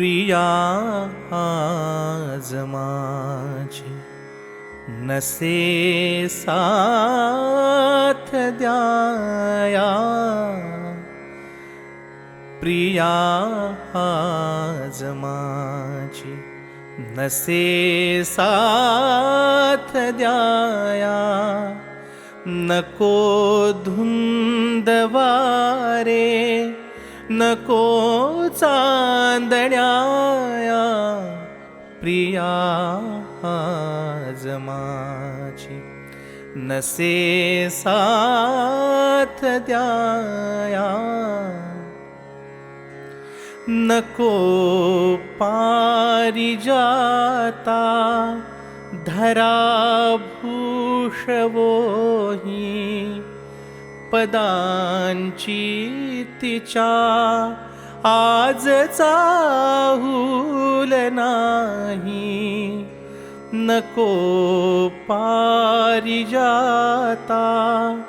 प्रिया आज माझी नसे साथ द्याया. प्रिया आज माझी नसे साथ द्याया. नको धुंदवारे नको चांदण्या प्रिया आज माझी. नसे साथ द्याया. नको पारिजाता धरा भूषवोही पदांची तिच्या आज चाहूल नाही. नको पारिजाता. जाता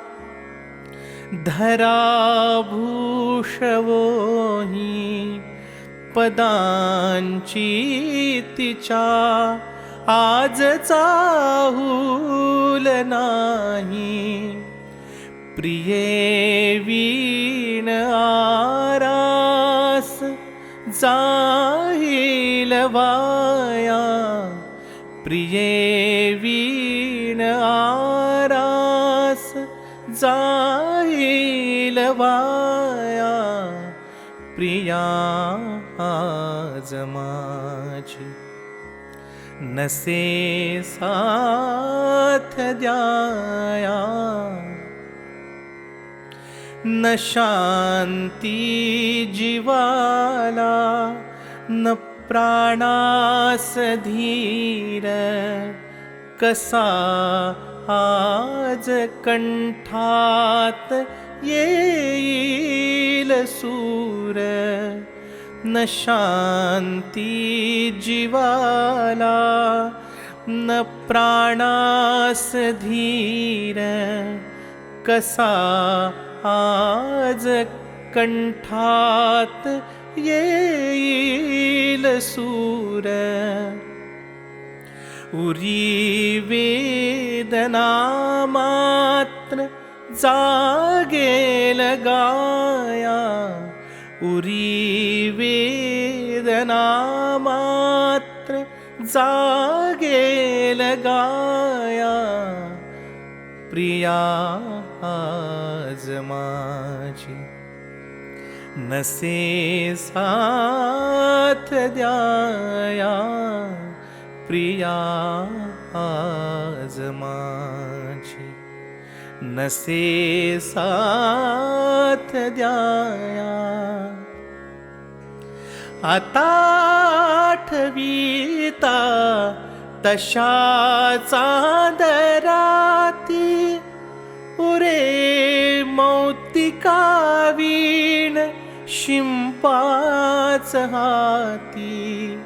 धराभूषवोही पदांची तिच्या आज चाहूल नाही. प्रिये वीण आरास जाईल वाया। प्रिये वीण आरास जाईल वाया। प्रिया आज माझी नसे साथ द्याया न शांती जीवाला न प्राणास धीर. कसा आज कंठात येईल सूर? न शांती जीवाला न प्राणास धीर. कसा आज कंठात येईल सूर? उरी वेदना मात्र जागेल गाया. उरी वेदना मात्र जागेल गाया. प्रिया आज माझी नसे साथ द्याया. प्रिया आज माझी नसे साथ द्याया. आता आठवीता तशाचा दराती उरे मौतिका वीण शिंपाच हाती.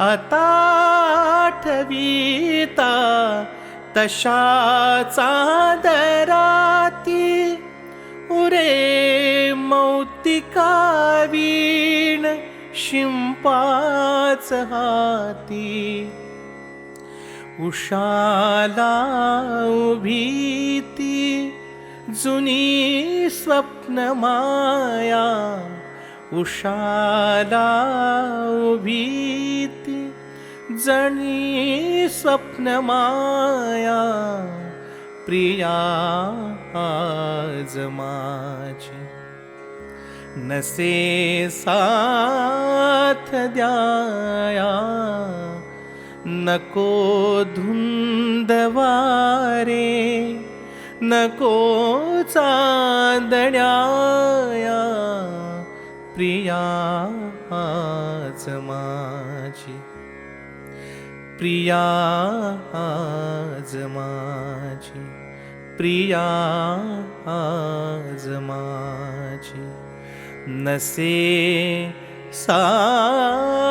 आताठवीता तशाचा दराती उरे मौतिका वीण शिंपाच हाती. उषाला उभीती जुनी स्वप्न माया. उषाला उभीती जणी स्वप्न माया. प्रिया आज माझी. नसे साथ द्याया. नको धुंदवारे नको चांदण्याया प्रिया आज माझी. प्रिया आज माझी. प्रिया आज माझी. नसे सा